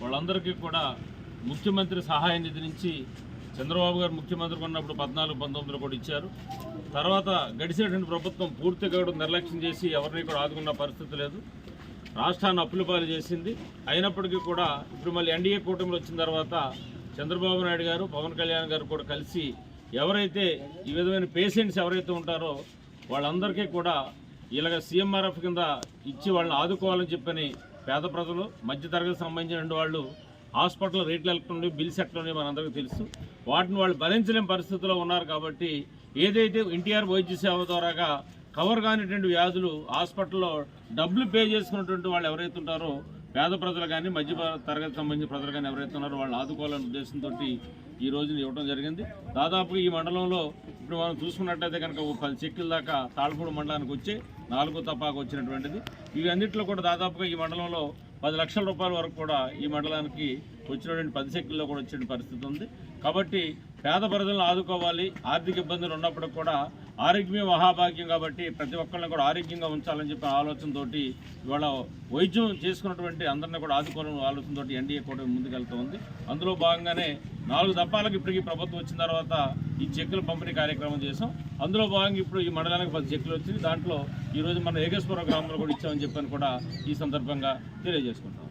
వాళ్ళందరికీ కూడా ముఖ్యమంత్రి సహాయ నిధి నుంచి చంద్రబాబు గారు ముఖ్యమంత్రి ఉన్నప్పుడు పద్నాలుగు పంతొమ్మిదిలో కూడా ఇచ్చారు. తర్వాత గడిచినటువంటి ప్రభుత్వం పూర్తిగా కూడా నిర్లక్ష్యం చేసి ఎవరిని కూడా ఆదుకున్న పరిస్థితి లేదు. రాష్ట్రాన్ని అప్పుల పాలు చేసింది. అయినప్పటికీ కూడా ఇప్పుడు మళ్ళీ ఎన్డీఏ కూటమిలో వచ్చిన తర్వాత చంద్రబాబు నాయుడు గారు పవన్ కళ్యాణ్ గారు కూడా కలిసి ఎవరైతే ఈ విధమైన పేషెంట్స్ ఎవరైతే ఉంటారో వాళ్ళందరికీ కూడా ఇలాగ సీఎంఆర్ఎఫ్ కింద ఇచ్చి వాళ్ళని ఆదుకోవాలని చెప్పని పేద ప్రజలు మధ్యతరగతి సంబంధించిన వాళ్ళు హాస్పిటల్ రేట్లు ఎలక్ట్రానిక్ బిల్స్ ఎట్లున్నాయి మనందరికీ తెలుసు. వాటిని వాళ్ళు భరించలేని పరిస్థితిలో ఉన్నారు కాబట్టి ఏదైతే ఎన్టీఆర్ వైద్య సేవ ద్వారాగా కవర్ కానిటువంటి వ్యాధులు హాస్పిటల్లో డబ్బులు పే చేసుకున్నటువంటి వాళ్ళు ఎవరైతే ఉంటారో పేద ప్రజలు కానీ మధ్య తరగతి సంబంధించిన ప్రజలు కానీ ఎవరైతే ఉన్నారో వాళ్ళు ఆదుకోవాలనే ఉద్దేశంతో ఈ రోజున ఇవ్వడం జరిగింది. దాదాపు ఈ మండలంలో ఇప్పుడు మనం చూసుకున్నట్టయితే కనుక ఒక పది చెక్కుల దాకా తాళపూడి మండలానికి వచ్చి నాలుగో తపాకు వచ్చినటువంటిది. ఇవి కూడా దాదాపుగా ఈ మండలంలో పది లక్షల రూపాయల వరకు కూడా ఈ మండలానికి వచ్చినటువంటి పది సెక్కుల్లో కూడా వచ్చే పరిస్థితి ఉంది. కాబట్టి పేద ప్రజలను ఆదుకోవాలి ఆర్థిక ఇబ్బందులు ఉన్నప్పుడు కూడా ఆరోగ్యమే మహాభాగ్యం కాబట్టి ప్రతి ఒక్కరిని కూడా ఆరోగ్యంగా ఉంచాలని చెప్పిన ఆలోచనతో ఇవాళ వైద్యం చేసుకున్నటువంటి అందరిని కూడా ఆదుకోవాలని ఆలోచనతో ఎన్డీఏ కూడా ముందుకెళ్తూ ఉంది. అందులో భాగంగానే నాలుగు దప్పాలకు ఇప్పటికీ ప్రభుత్వం వచ్చిన తర్వాత ఈ చెక్కుల పంపిణీ కార్యక్రమం చేసాం అందులో భాగంగా ఇప్పుడు ఈ మండలానికి పది చెక్కులు వచ్చింది. దాంట్లో ఈరోజు మన ఏకేశ్వర గ్రామంలో కూడా ఇచ్చామని చెప్పని కూడా ఈ సందర్భంగా తెలియజేసుకుంటాం